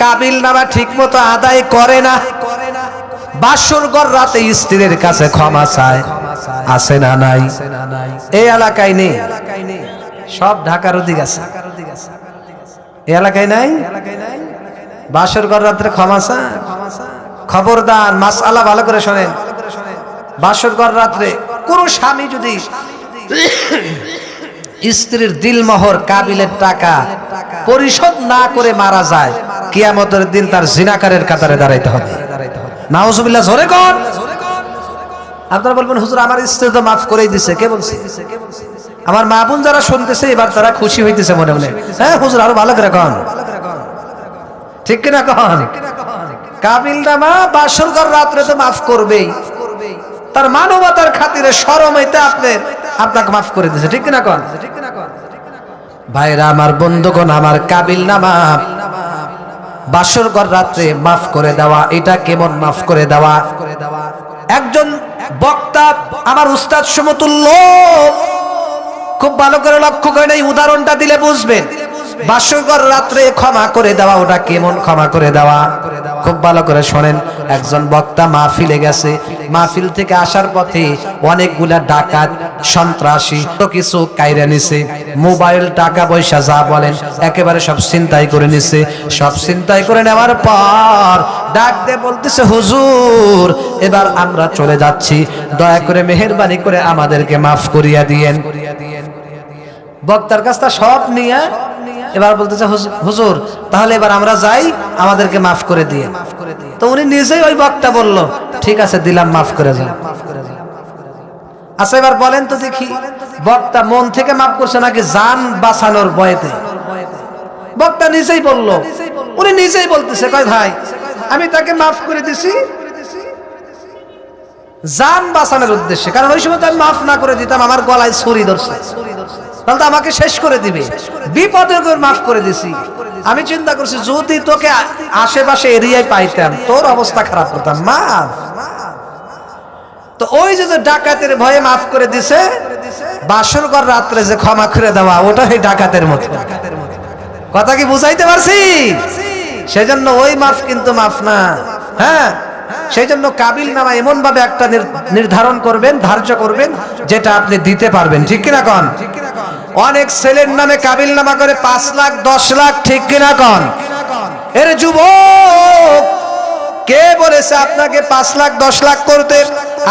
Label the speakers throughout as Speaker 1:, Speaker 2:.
Speaker 1: কাবিল নামা ঠিক মতো আদায় করে না। বাসর রাতে স্ত্রীর কাছে ক্ষমা চায়। আছে না নাই? এই এলাকায় নেই? সব ঢাকার ওদিক আছে। এই এলাকায় নাই? বাসর ঘর রাত্রে ক্ষমা চায়। খবরদার মাস আলা ভালো করে শোনেন। বাসর ঘর রাত্রে কোন স্বামী যদি স্ত্রীর দিলমোহর, কাবিলের টাকা পরিশোধ না করে মারা যায় কিয়ামতের দিন তার জিনাকারের কাতারে দাঁড়াইতে হবে। নাউজুবিল্লাহ, জোরে কর আপনারা বলবেন, হুজুর, আমার স্ত্রী তো মাফ করেই দিছে, কে বলছে? আমার মা বোন যারা শুনতেছে, এবার তারা খুশি হইতেছে মনে মনে। হ্যাঁ হুজুর, আরও ভালো করে কন। ঠিক কিনা কন? কাবিল নামা বাসর ঘর রাত্রে তো মাফ করবেই। তার মানবতার খাতিরে সরম হইতে আপনি আপনাকে মাফ করে দিয়েছে ঠিক কিনা কন? ভাইরা, আমার বন্ধুগণ, আমার কাবিল নামা বাসর ঘর রাত্রে মাফ করে দেওয়া, এটা কেমন মাফ করে দেওয়া? একজন বক্তা আমার উস্তাদ সমতুল্য, খুব ভালো করে লক্ষ্য করেন এই উদাহরণটা দিলে বুঝবেন। বাসরঘর রাত্রে ক্ষমা করে দেওয়া, ওটা কেমন ক্ষমা করে দেওয়া? খুব ভালো করে শোনেন, একজন বক্তা মাহফিলে গেছে। মাহফিল থেকে আসার পথে অনেকগুলা ডাকাত, সন্ত্রাসী তো কিছু কাইরে নিছে। মোবাইল টাকা পয়সা যা বলেন, একেবারে সব চিন্তাই করে নিছে। সব চিন্তাই করে নেওয়ার পর ডাক দিয়ে বলতেছে, হুজুর, এবার আমরা চলে যাচ্ছি। দয়া করে মেহেরবানি করে আমাদেরকে মাফ করিয়া দিয়েন। বক্তার কাছটা সব নিয়ে এবার বলতেছে "হুজুর- তাহলে এবার আমরা যাই, আমাদেরকে মাফ করে দিয়ে। তো উনি নিজেই ওই বক্তা বলল, ঠিক আছে, দিলাম, মাফ করে যাও আচ্ছা এবার বলেন তো দেখি, বক্তা মন থেকে মাফ করছে নাকি জান বাঁচানোর বয়েতে বক্তা নিজেই বলল, উনি নিজেই বলতেছে, কয় ভাই, আমি তাকে মাফ করে দিছি জান বাঁচানোর উদ্দেশ্যে। কারণ ওই সময় তো আমি মাফ না করে দিতাম, আমার গলায় ছুরি ধরছে। তাহলে তো আমাকে শেষ করে দিবে। বিপদে মাফ করে দিছি। আমি চিন্তা করছি, যদি তোকে আশেপাশে এরিয়ায় পাইতাম, তোর অবস্থা খারাপ করতাম মাফ তো ওই যে ডাকাতের ভয়ে মাফ করে দিছে, বাসরঘর রাত্রে যে ক্ষমা করে দেওয়া ওটা সেই ডাকাতের মতো। কথা কি বুঝাইতে পারছি? সেজন্য ওই মাফ কিন্তু মাফ না। হ্যাঁ? সেই জন্য কাবিল নামা এমন ভাবে একটা নির- নির্ধারণ করবেন, ধার্য করবেন, যেটা আপনি দিতে পারবেন। ঠিক কিনা কন? অনেক ছেলের নামে কাবিল নামা করে পাঁচ লাখ, দশ লাখ, ঠিক কিনা কন? এর যুবক কে বলেছে আপনাকে পাঁচ লাখ, দশ লাখ করতে?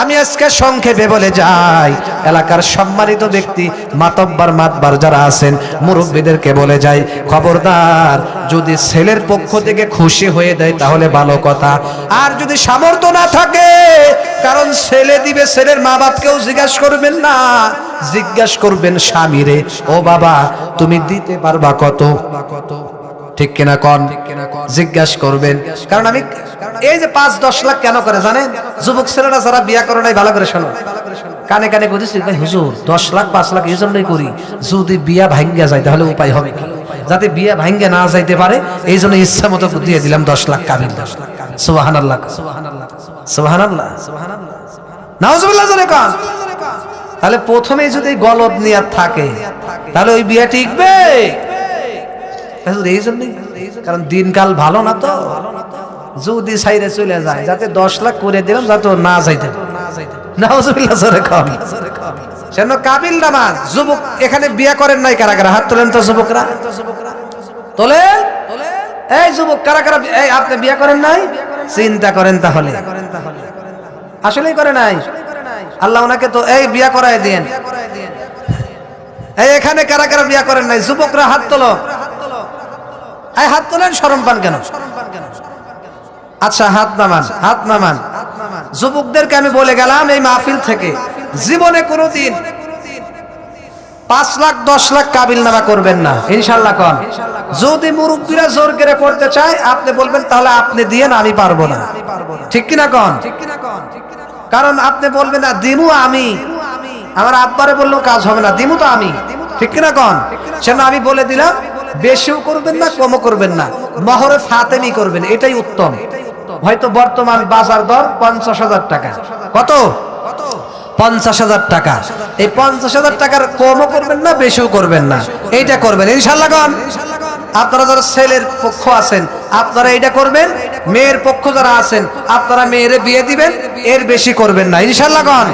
Speaker 1: আমি আজকে সংক্ষেপে বলে যাই, এলাকার সম্মানিত ব্যক্তি, মাতব্বার মাতবার যারা আছেন, মুরব্বীদেরকে বলে যাই, খবরদার, যদি ছেলের পক্ষ থেকে খুশি হয়ে দেয় তাহলে ভালো কথা। আর যদি সামর্থ্য না থাকে, কারণ ছেলে দিবে, ছেলের মা বাপকেও জিজ্ঞাসা করবেন না। জিজ্ঞাসা করবেন স্বামীরে, ও বাবা, তুমি দিতে পারবা কত কত? ঠিক কিনা কন? জিজ্ঞাসা করবেন। কারণ আমি এই যে পাঁচ, দশ লাখ কেন করে জানেন? যুবক ছেলেরা যারা বিয়া করে নাই, ভালো করে শোনো। কানে কানে বুঝেছি হুজুর, দশ লাখ, পাঁচ লাখ এই জন্যই করি। যদি বিয়া ভাঙ্গা যায়, তাহলে উপায় হবে কি? যাতে বিয়া ভাঙ্গে না যাইতে পারে, এই জন্য ইচ্ছা মতো দিয়ে দিলাম দশ লাখ কাবিল দশ লাখ সুবাহান আল্লাহ সুবাহান আল্লাহ তাহলে প্রথমে যদি গলদ নিয়াত থাকে, তাহলে ওই বিয়া টিকবে। এই জন্যই। কারণ দিনকাল ভালো না তো। যদি সাইরে চলে যায়, যাতে দশ লাখ করে দিলাম, যাতে না যাইতে জোরে কাবিল নামাজ, যুবক এখানে বিয়ে করেন নাই কারা কারা হাত তোলেন তো যুবকরা। তোলেন এই যুবক কারা এই আপনি বিয়ে করেন নাই? চিন্তা করেন তাহলে। আসলেই করে নাই। আল্লাহ ওনাকে তো এই বিয়া করায় দিয়েন। এই এখানে কারা কারা বিয়া করেন নাই। যুবকরা হাত তোলো। এই হাত তোলেন, শরম পান কেন? আচ্ছা হাত নামান হাত নামান। যুবকদেরকে আমি বলে গেলাম এই মাহফিল থেকে, জীবনে কোনোদিন পাঁচ লাখ, দশ লাখ কাবিল নামা করবেন না ইনশাল্লাহ কন। যদি মুরব্বীরা জোর করে করতে চায়, আপনি বলবেন, তাহলে আপনি দিয়ে আমি পারব না। ঠিক কিনা কন? কারণ আপনি বলবেন, না, দিমু আমি। আমার আব্বারে বললেও কাজ হবে না, দিমু তো আমি। ঠিক কিনা কন? সেজন্য আমি বলে দিলাম, বেশিও করবেন না, কমও করবেন না। মহরে ফাতেমি করবেন, এটাই উত্তম। হয়তো বর্তমান বাজার দর পঞ্চাশ হাজার টাকা। কত? পঞ্চাশ হাজার টাকা। এই পঞ্চাশ হাজার টাকার কমও করবেন না বেশিও করবেন না। এইটা করবেন। ইনশাল্লাহ কন আপনারা যারা ছেলের পক্ষ আছেন আপনারা এটা করবেন। মেয়ের পক্ষ যারা আছেন আপনারা মেয়েরে বিয়ে দিবেন। এর বেশি করবেন না। ইনশাল্লাহ কন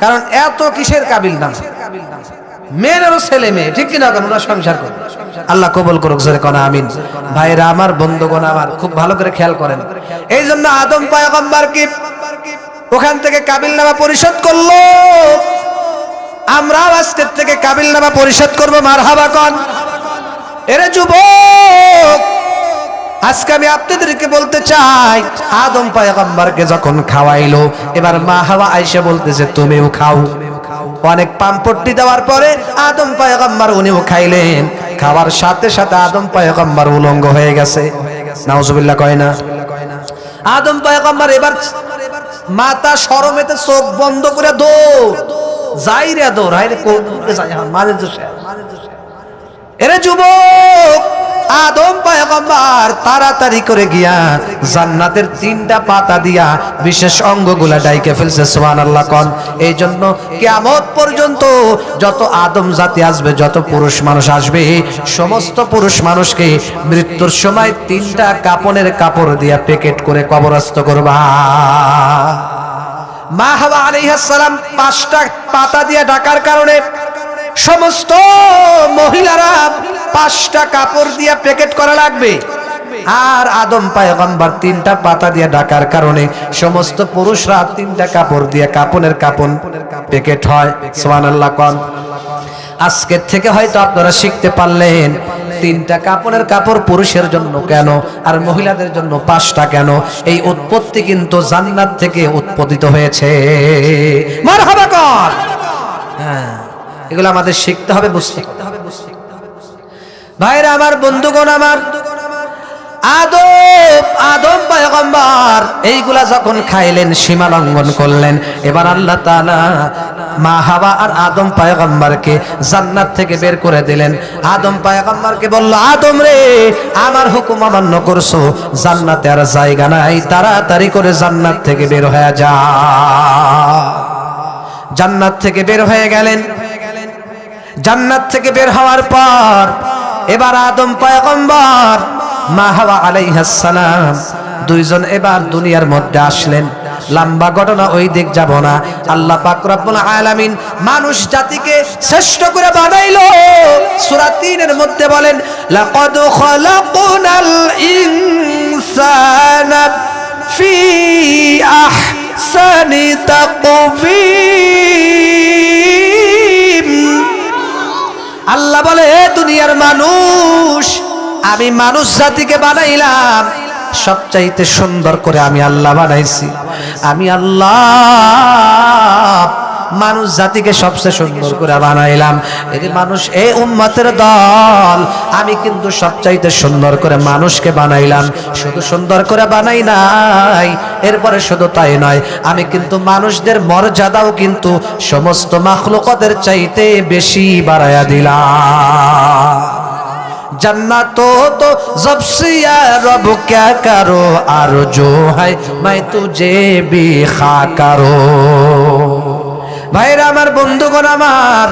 Speaker 1: কারণ এত কিসের কাবিল না মেয়েরও ছেলে মেয়ে, ঠিক কিনা কেন ওরা সংসার করে। আল্লাহ কবুল করুক, জোরে কনা, আমিন। ভাইরা আমার, বন্ধুগণ আমার, খুব ভালো করে খেয়াল করেন। এই জন্য আদম পায়গম্বার কি ওখান থেকে কাবিল নামা পরিশোধ করল? আমরাও আজকের থেকে কাবিল নামা পরিশোধ করব মার হাবা কন। এরে যুবক, আজকে আমি আপনাদেরকে বলতে চাই, আদম পায়গম্বরকে যখন খাওয়াইলো, এবার মা হাওয়া আইসা বলতেছে, তুমিও খাও। অনেক পাম্পট্টি দেওয়ার পরে আদম পায়গম্বর উনিও খাইলেন। খাওয়ার সাথে সাথে আদম পায়গম্বর উলঙ্গ হয়ে গেছে। নাউজুবিল্লাহ কয় না? আদম পায়গম্বর এবার মাতা শরমেতে চোখ বন্ধ করে দৌড়। যাই রে দৌড় হাই রে মাঝে এরে যুবক! আদম পায়গম্বর তাড়াতাড়ি করে গিয়া জান্নাতের তিনটা পাতা দিয়া বিশেষ অঙ্গগুলা ডাইকে ফেলছে, সুবহানাল্লাহ কন। এই জন্য কিয়ামত পর্যন্ত যত আদম জাতি আসবে, যত পুরুষ মানুষ আসবে, সমস্ত পুরুষ মানুষকে মৃত্যুর সময় তিনটা কাপনের কাপড় দিয়া প্যাকেট করে কবরস্থ করবা। মা হাওয়া আলাইহিস সালাম পাঁচটা পাতা দিয়ে ঢাকার কারণে সমস্ত মহিলারা পাঁচটা কাপড় দিয়ে প্যাকেট করা লাগবে। আর আদম পায়গম্বর তিনটা পাতা দিয়ে ঢাকার কারণে সমস্ত পুরুষরা তিনটা কাপড় দিয়ে কাপনের কাপন প্যাকেট হয়। সুবহানাল্লাহ কন। আজকের থেকে হয়তো আপনারা শিখতে পারলেন তিনটা কাপড়ের কাপড় পুরুষের জন্য কেন আর মহিলাদের জন্য পাঁচটা কেন? এই উৎপত্তি কিন্তু জান্নাত থেকে উৎপত্তিত হয়েছে। কর। হ্যাঁ। এগুলো আমাদের শিখতে হবে, বুঝতে হবে। ভাইরা আমার, বন্ধুগণ আমার আদম আদম পয়গম্বর, এইগুলা যখন খাইলেন, সীমা লঙ্ঘন করলেন, এবার আল্লাহ তাআলা মা হাওয়া আর আদম পয়গম্বরকে জান্নাত থেকে বের করে দিলেন। আদম পয়গম্বরকে বলল, আদম রে, আমার হুকুম অমান্য করছ, জান্নাতে আর জায়গা নাই, তাড়াতাড়ি করে জান্নাত থেকে বের হয়ে যা। জান্নাত থেকে বের হয়ে গেলেন। জান্নাত থেকে বের হওয়ার পর, এবার আদম পয়গম্বর, মা হাওয়া আলাইহাস সালাম, দুইজন এবার দুনিয়ার মধ্যে আসলেন। লম্বা ঘটনা ওই দিক যাব না। আল্লাহ পাক রব্বুল আলামিন মানুষ জাতিকে শ্রেষ্ঠ করে বানাইলো। সূরা 3 এর মধ্যে বলেন, লাকাদ খালাকনাল ইনসানা ফি আহসানি তাকবীম বলে, এ দুনিয়ার মানুষ, আমি মানুষ জাতিকে বানাইলাম। সবচাইতে সুন্দর করে আমি আল্লাহ বানাইছি। আমি আল্লাহ মানুষ জাতিকে সবচেয়ে সুন্দর করে বানাইলাম এই যে মানুষ এই উম্মতের দল আমি কিন্তু সবচাইতে সুন্দর করে মানুষকে বানাইলাম শুধু সুন্দর করে বানাই নাই এরপরে শুধু তাই নয় আমি কিন্তু মানুষদের মর্যাদাও কিন্তু সমস্ত মাখলুকদের চাইতে বেশি বাড়ায়া দিলাম जन्नत तो तो जब से या रब क्या करो आरजू है मैं तुझे भी खा करो ভাইরা আমার বন্ধুগণ আমার,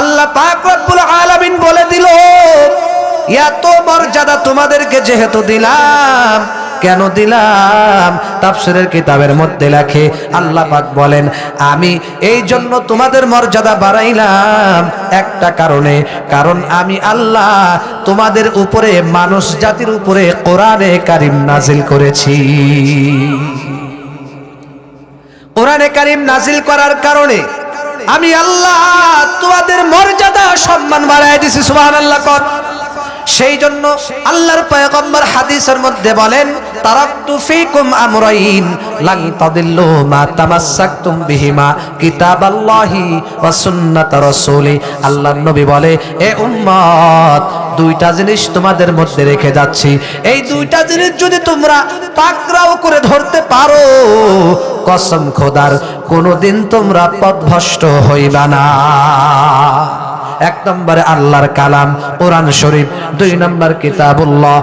Speaker 1: আল্লাহ পাক রব্বুল আলামিন বলে দিল, এত মর্যাদা তোমাদেরকে যেহেতু দিলাম, কেন দিলাম? তাফসিরের কিতাবের মধ্যে লেখে, আল্লাহ পাক বলেন, আমি এই জন্য তোমাদের মর্যাদা বাড়াইলাম একটা কারণে। কারণ আমি আল্লাহ তোমাদের উপরে, মানুষ জাতির উপরে কোরআনে কারিম নাজিল করেছি। কোরআনে কারিম নাজিল করার কারণে আমি আল্লাহ তোমাদের মর্যাদা, সম্মান বাড়াই দিছি, সুবহানাল্লাহ কর। সেই জন্য আল্লাহর পয়গম্বর হাদিসের মধ্যে বলেন, তারাকতু ফীকুম আমরাইন লান তাদিল্লু মা তামাসসাকতুম বিহিমা কিতাবাল্লাহি ওয়া সুন্নাত রাসূলি। আল্লাহর নবী বলে, এ উম্মত দুইটা জিনিস তোমাদের মধ্যে রেখে যাচ্ছি। এই দুইটা জিনিস যদি তোমরা পাকড়াও করে ধরতে পারো, কসম খোদার, কোনোদিন তোমরা পথভ্রষ্ট হইবা না। এক নম্বরে আল্লাহর কালাম, কোরআন শরীফ, দুই নম্বর কিতাবুল্লাহ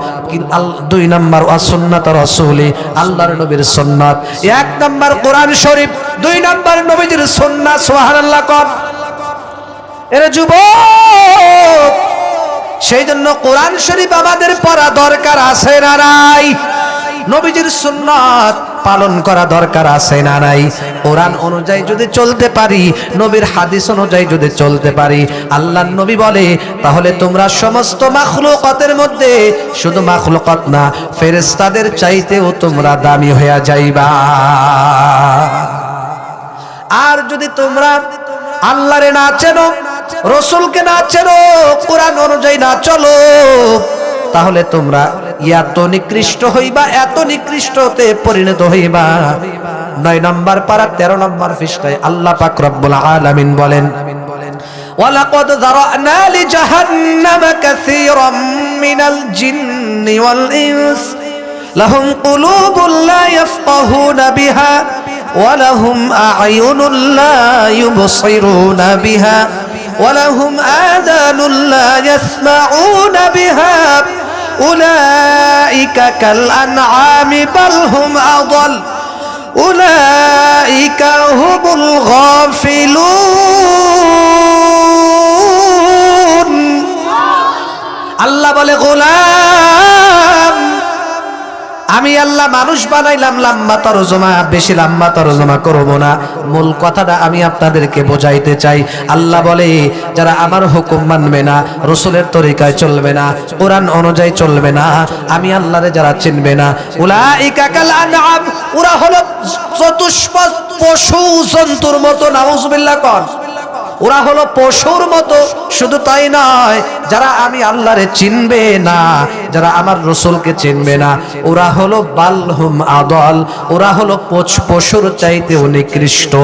Speaker 1: দুই নম্বর অসুন্নত রসুলি, আল্লাহর নবীর সুন্নাত। এক নম্বর কোরআন শরীফ, দুই নম্বর নবীজির সুন্নাত, সুবহানাল্লাহ কর। এর যুবক! সেই জন্য কোরআন শরীফ আমাদের পড়া দরকার আছে না নাই? নবীজির সুন্নাত পালন করা দরকার আছে না নাই? কোরআন অনুযায়ী যদি চলতে পারি, নবীর হাদিস অনুযায়ী যদি চলতে পারি আল্লাহ নবী বলে, তাহলে তোমরা সমস্ত মাখলুকাতের মধ্যে শুধু মাখলুকাত না, ফেরেশতাদের চাইতেও তোমরা দামি হয়ে যাইবা। আর যদি তোমরা আল্লাহরে না চেনো রসুলকে না চেনো কোরআন অনুযায়ী না চলো তাহলে তোমরা এত নিকৃষ্ট হইবা এত নিকৃষ্টতে পরিণত হইবা নয় নম্বর পারা তেরো নম্বর পৃষ্ঠায় আল্লাহ পাক রব্বুল আলামিন বলেন ولقد ذرأنا لجهنم كثيرا من الجن والإنس لهم قلوب لا يفقهون بها ولهم أعين لا يبصرون بها ولهم آذان لا يسمعون بها أولئك كالأنعام بل هم أضل أولئك هم الغافلون الله بل غلام আমি আল্লাহ মানুষ বানাইলাম, লাম্বা তরজমা, বেশি লাম্বা তরজমা করব না। মূল কথাটা আমি আপনাদেরকে বোঝাইতে চাই। আল্লাহ বলে, যারা আমার হুকুম মানবে না, রসুলের তরিকায় চলবে না, কোরআন অনুযায়ী চলবে না, আমি আল্লাহরে যারা চিনবে না, উলাইকা কাল আনআম, ওরা হলো চতুষ্প পশু জন্তুর মতো, নাউজুবিল্লাহ কন। ওরা হলো পশুর মতো, শুধু তাই নয়, যারা আমি আল্লাহরে চিনবে না, যারা আমার রসুলকে চিনবে না, ওরা হলো বালহুম আদল, ওরা হলো পশ- পশুর চাইতে নিকৃষ্ট